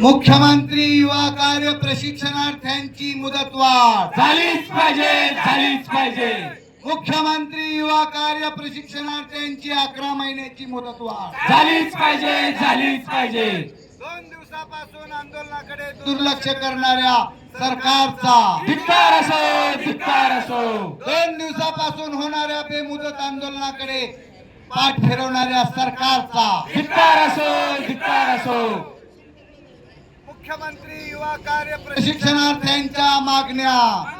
मुख्यमंत्री युवा कार्य प्रशिक्षणार्थ्यांची मुदतवाढ. झालीच पाहिजे झालीच पाहिजे. मुख्यमंत्री युवा कार्य प्रशिक्षणार्थ्यांची अकरा महिन्याची मुदतवाढ. झालीच पाहिजे झालीच पाहिजे. दोन दिवसापासून आंदोलनाकडे दुर्लक्ष करणाऱ्या सरकारचा. धिक्कार असो धिक्कार असो. दोन दिवसापासून होणाऱ्या बेमुदत आंदोलनाकडे पाठ फिरवणाऱ्या सरकारचा. धिक्कार असो धिक्कार असो. मुख्यमंत्री युवा कार्य प्रशिक्षणार्थ्यांच्या मागण्या.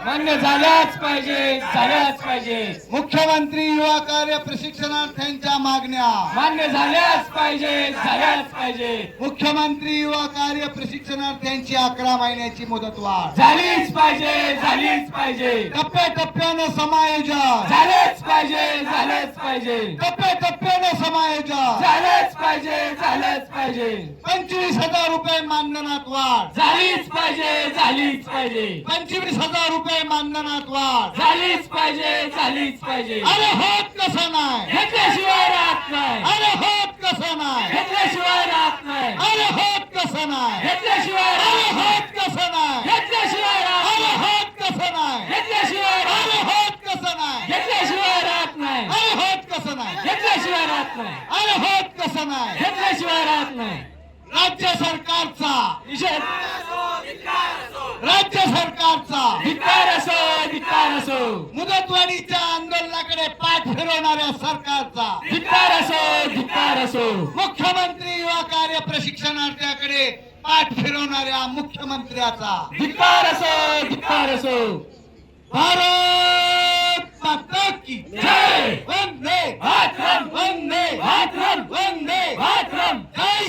मान्य झाल्याच पाहिजे झाल्याच पाहिजे. मुख्यमंत्री युवा कार्य प्रशिक्षणार्थ्यांच्या मागण्या. मान्य झाल्याच पाहिजे झाल्याच पाहिजे. मुख्यमंत्री युवा कार्य प्रशिक्षणार्थ्यांची अकरा महिन्याची मुदतवाढ. झालीच पाहिजे झालीच पाहिजे. टप्प्याटप्प्यानं समायोजन. झालंच पाहिजे झालंच पाहिजे. टप्प्याटप्प्यानं समायोजन. झालंच पाहिजे झालंच पाहिजे. पंचवीस हजार रुपये मानधनात वाढ. झालीच पाहिजे झालीच पाहिजे. पंचवीस हजार रुपये मानधनात वाढ. झालीच पाहिजे झालीच पाहिजे. अरे होत कसं नाही. घेतल्याशिवाय राहत नाही. अरे होत कसं नाही. घेतल्याशिवाय राहत नाही. अरे होत कसं नाही. घेतल्याशिवाय अरे. होत कसं नाही. घेतल्याशिवाय राहत अरे. होत कसं नाही. घेतल्याशिवाय राहत अरे होत कसं नाही. घेतल्याशिवाय राहत नाही. अरे होत कसं नाही. घेतल्याशिवाय राहत नाही. अरे होत कसं नाही. घेतल्याशिवाय राहत नाही. राज्य सरकारचा. निषेध. राज्य सरकारचा. धिक्कार असो धिक्कार असो. मुदतवाढीच्या आंदोलनाकडे पाठ फिरवणाऱ्या सरकारचा. धिक्कार असो धिक्कार असो. मुख्यमंत्री युवा कार्य प्रशिक्षणार्थ्याकडे पाठ फिरवणाऱ्या मुख्यमंत्र्याचा. धिक्कार असो धिक्कार असो. भारत माता की जय. এই